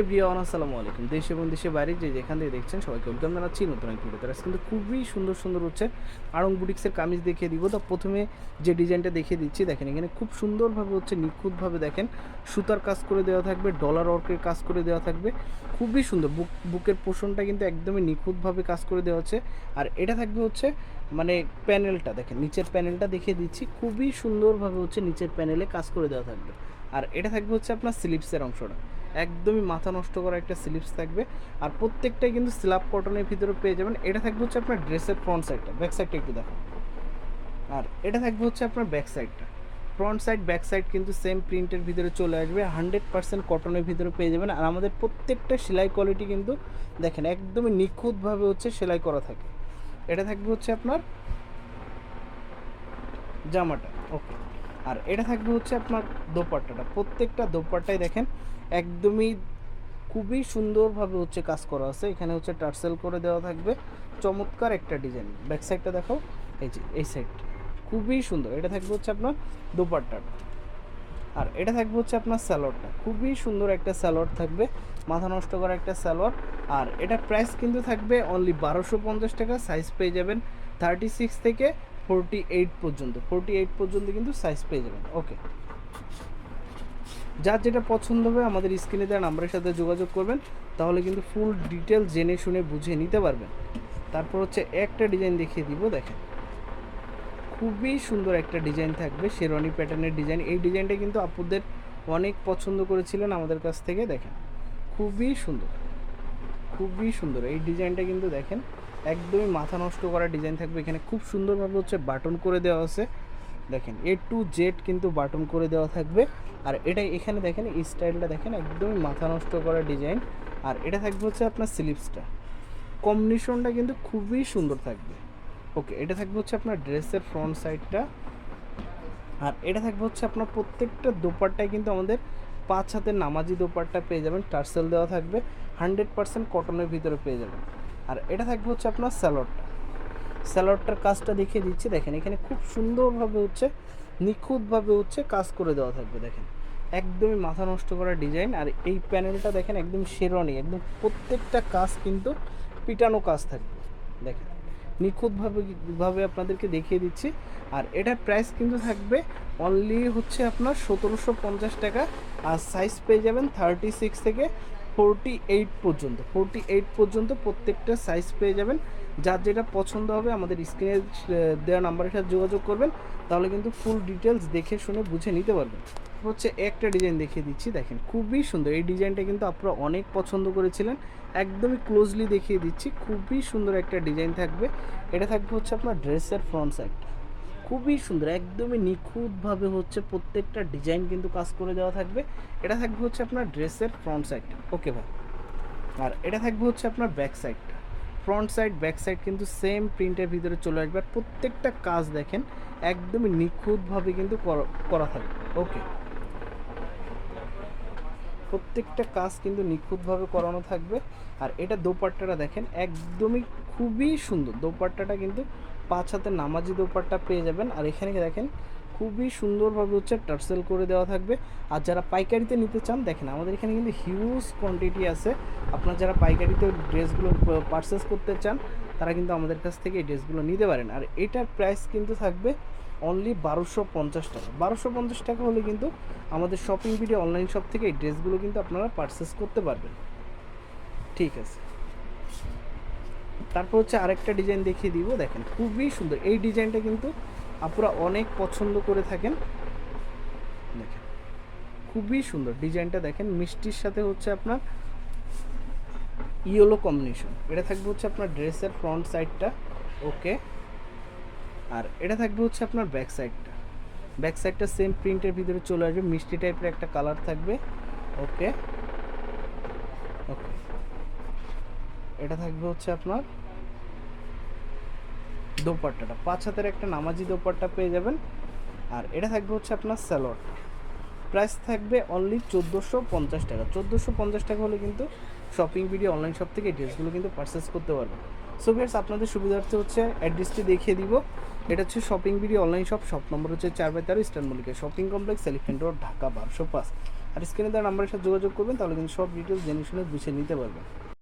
Everyone, আসসালামু আলাইকুম। দেশ এবং দেশের বাইরে যে যেখান থেকে দেখছেন সবাইকে ওয়েলকাম জানাচ্ছি নতুন একটি ভিডিও তারা কিন্তু খুবই সুন্দর সুন্দর হচ্ছে আড়ং বুটিক্সের কামিজ দেখিয়ে দিব। তো প্রথমে যে ডিজাইনটা দেখিয়ে দিচ্ছি, দেখেন এখানে খুব সুন্দরভাবে হচ্ছে নিখুঁতভাবে দেখেন সুতার কাজ করে দেওয়া থাকবে ডলার ওয়ার্কের কাজ করে দেওয়া থাকবে। খুবই সুন্দর বুক বুকের পোষণটা কিন্তু একদমই নিখুঁতভাবে কাজ করে দেওয়া হচ্ছে। আর এটা থাকবে হচ্ছে মানে প্যানেলটা দেখেন নিচের প্যানেলটা দেখিয়ে দিচ্ছি। খুবই সুন্দরভাবে হচ্ছে নিচের প্যানেলে কাজ করে দেওয়া থাকবে। আর এটা থাকবে হচ্ছে আপনার স্লিপসের অংশটা। একদমই মাথা নষ্ট করা একটা স্লিপস থাকবে। আর প্রত্যেকটাই কিন্তু স্ল্যাব কটনের ভিতরে পেয়ে যাবেন। এটা থাকবে হচ্ছে আপনার ড্রেসের ফ্রন্ট সাইডটা ব্যাক সাইডটা একটু দেখো আর এটা থাকবে হচ্ছে আপনার ব্যাক সাইডটা ফ্রন্ট সাইড ব্যাক সাইড কিন্তু সেম প্রিন্টের ভিতরে চলে আসবে। হান্ড্রেড পার্সেন্ট কটনের ভিতরে পেয়ে যাবেন। আর আমাদের প্রত্যেকটা সেলাই কোয়ালিটি কিন্তু দেখেন, একদমই নিখুঁতভাবে হচ্ছে সেলাই করা থাকে। এটা থাকবে হচ্ছে আপনার জামাটা। ওকে আর এটা থাকবে হচ্ছে আপনার দোপাট্টাটা। প্রত্যেকটা দোপাট্টায় দেখেন, একদমই খুবই সুন্দরভাবে হচ্ছে কাজ করা আছে। এখানে হচ্ছে টার্সেল করে দেওয়া থাকবে। চমৎকার একটা ডিজাইন। ব্যাক সাইডটা দেখো এই যে, এই সাইডটা খুবই সুন্দর। এটা থাকবে হচ্ছে আপনার দোপাট্টাটা। আর এটা থাকবে হচ্ছে আপনার স্যালোয়ারটা। খুবই সুন্দর একটা স্যালোয়ার থাকবে। মাথা নষ্ট করা একটা স্যালোয়ার। আর এটা প্রাইস কিন্তু থাকবে অনলি বারোশো পঞ্চাশ টাকা। সাইজ পেয়ে যাবেন থার্টি সিক্স থেকে ফোরটি এইট পর্যন্ত ফোরটি এইট পর্যন্ত কিন্তু সাইজ পেয়ে যাবেন ওকে যার যেটা পছন্দ হবে আমাদের স্ক্রিনে দেওয়া নাম্বারের সাথে যোগাযোগ করবেন, তাহলে কিন্তু ফুল ডিটেল জেনে শুনে বুঝে নিতে পারবেন। তারপর হচ্ছে একটা ডিজাইন দেখিয়ে দিব, দেখেন। খুবই সুন্দর একটা ডিজাইন থাকবে শেরওয়ানি প্যাটার্নের ডিজাইন এই ডিজাইনটা কিন্তু আপুদের অনেক পছন্দ করেছিলেন আমাদের কাছ থেকে, দেখেন। খুবই সুন্দর খুবই সুন্দর। এই ডিজাইনটা কিন্তু দেখেন একদমই মাথা নষ্ট করা ডিজাইন থাকবে। এখানে খুব সুন্দরভাবে হচ্ছে বাটন করে দেওয়া আছে। দেখেন এ টু জেড কিন্তু বাটন করে দেওয়া থাকবে। আর এটা এখানে দেখেন স্টাইলটা দেখেন, একদমই মাথা নষ্ট করা ডিজাইন আর এটা থাকবে হচ্ছে আপনার স্লিপসটা কম্বিনেশনটা কিন্তু খুবই সুন্দর থাকবে। ওকে এটা থাকবে হচ্ছে আপনার ড্রেসের ফ্রন্ট সাইডটা আর এটা থাকবে হচ্ছে আপনার প্রত্যেকটা দোপাট্টায় কিন্তু আমাদের পাঁচ হাতের নামাজি দোপাট্টা পেয়ে যাবেন। টার্সেল দেওয়া থাকবে। হান্ড্রেড পার্সেন্ট কটনের ভিতরে পেয়ে যাবেন। আর এটা থাকবে হচ্ছে আপনার স্যালোডটা। স্যালোডটার কাজটা দেখিয়ে দিচ্ছি, দেখেন এখানে খুব সুন্দরভাবে হচ্ছে, নিখুঁতভাবে হচ্ছে কাজ করে দেওয়া থাকবে, দেখেন। একদমই মাথা নষ্ট করা ডিজাইন, আর এই প্যানেলটা দেখেন একদম শেরওয়ানি, একদম প্রত্যেকটা কাজ কিন্তু পিটানো কাজ থাকবে, দেখেন। নিখুঁতভাবে, ভাবে আপনাদেরকে দেখিয়ে দিচ্ছি, আর এটার প্রাইস কিন্তু থাকবে অনলি হচ্ছে আপনার সতেরোশো পঞ্চাশ টাকা, আর সাইজ পেয়ে যাবেন থার্টি সিক্স থেকে ফোরটি এইট পর্যন্ত ফোরটি এইট পর্যন্ত প্রত্যেকটা সাইজ পেয়ে যাবেন। যার যেটা পছন্দ হবে আমাদের স্ক্রিনে দেওয়া নাম্বারের সাথে যোগাযোগ করবেন, তাহলে কিন্তু ফুল ডিটেলস দেখে শুনে বুঝে নিতে পারবেন। হচ্ছে একটা ডিজাইন দেখিয়ে দিচ্ছি, দেখেন খুবই সুন্দর। এই ডিজাইনটা কিন্তু আপনারা অনেক পছন্দ করেছিলেন, একদমই ক্লোজলি দেখিয়ে দিচ্ছি, খুবই সুন্দর একটা ডিজাইন থাকবে। এটা থাকবে হচ্ছে আপনার ড্রেসের ফ্রন্ট সাইডটা খুবই সুন্দর, একদমই নিখুঁতভাবে হচ্ছে প্রত্যেকটা ডিজাইন কিন্তু কাজ করে দেওয়া থাকবে। এটা থাকবে হচ্ছে আপনার ড্রেসের ফ্রন্ট সাইডটা ওকে ভাই। আর এটা থাকবে হচ্ছে আপনার ব্যাক সাইডটা ফ্রন্ট সাইড ব্যাক সাইড কিন্তু সেম প্রিন্টের ভিতরে চলে আসবে। আর প্রত্যেকটা কাজ দেখেন, একদমই নিখুঁতভাবে কিন্তু করা- করা থাকবে। ওকে। প্রত্যেকটা কাজ কিন্তু নিখুঁতভাবে করানো থাকবে। আর এটা দোপাট্টাটা দেখেন, একদমই খুবই সুন্দর। দোপাট্টাটা কিন্তু পাঁচ হাতে নামাজি দোপাট্টা পেয়ে যাবেন। আর এখানে দেখেন, খুবই সুন্দরভাবে হচ্ছে টার্সেল করে দেওয়া থাকবে। আর যারা পাইকারিতে নিতে চান, দেখেন আমাদের এখানে কিন্তু হিউজ কোয়ান্টিটি আছে। আপনারা যারা পাইকারিতে ড্রেসগুলো পারচেস করতে চান, তারা কিন্তু আমাদের কাছ থেকে এই ড্রেসগুলো নিতে পারেন। আর এটার প্রাইস কিন্তু থাকবে অনলি বারোশো পঞ্চাশ টাকা। বারোশো পঞ্চাশ টাকা হলে কিন্তু আমাদের শপিং ভিডিও অনলাইন শপ থেকে এই ড্রেসগুলো কিন্তু আপনারা পারচেস করতে পারবেন। ঠিক আছে। তারপর হচ্ছে আরেকটা ডিজাইন দেখিয়ে দিব, দেখেন খুবই সুন্দর। এই ডিজাইনটা কিন্তু আপনারা অনেক পছন্দ করে থাকেন। দেখেন, খুবই সুন্দর ডিজাইনটা দেখেন। মিষ্টির সাথে হচ্ছে আপনার ইয়েলো কম্বিনেশন এটা থাকবে হচ্ছে আপনার ড্রেসের ফ্রন্ট সাইডটা ওকে আর এটা থাকবে হচ্ছে আপনার ব্যাক সাইডটা ব্যাক সাইডটা সেম প্রিন্টের ভিতরে চলে আসবে, মিষ্টি টাইপের একটা কালার থাকবে ওকে ওকে এটা থাকবে হচ্ছে আপনার দোপাট্টাটা। পাঁচ হাতের একটা নামাজি দোপাট্টা পেয়ে যাবেন। আর এটা থাকবে হচ্ছে আপনার স্যালোয়ার। প্রাইস থাকবে অনলি চোদ্দোশো পঞ্চাশ টাকা। চোদ্দোশো পঞ্চাশ টাকা হলে কিন্তু শপিং ভিডিও অনলাইন শপ থেকে ড্রেসগুলো কিন্তু পারচেস করতে পারবেন। সো ভিয়ার্স আপনাদের সুবিধার্থে হচ্ছে অ্যাড্রেসটি দেখিয়ে দিব। এটা হচ্ছে shopping video online shop shop number হচ্ছে চার বাই তেরো Eastern Mallika shopping complex elephant road Dhaka বারোশো পাঁচ আর স্ক্রিনে তার নাম্বারের সাথে যোগাযোগ করবেন, তাহলে কিন্তু সব ডিটেলস জেনে শুনে বুঝে নিতে পারবেন।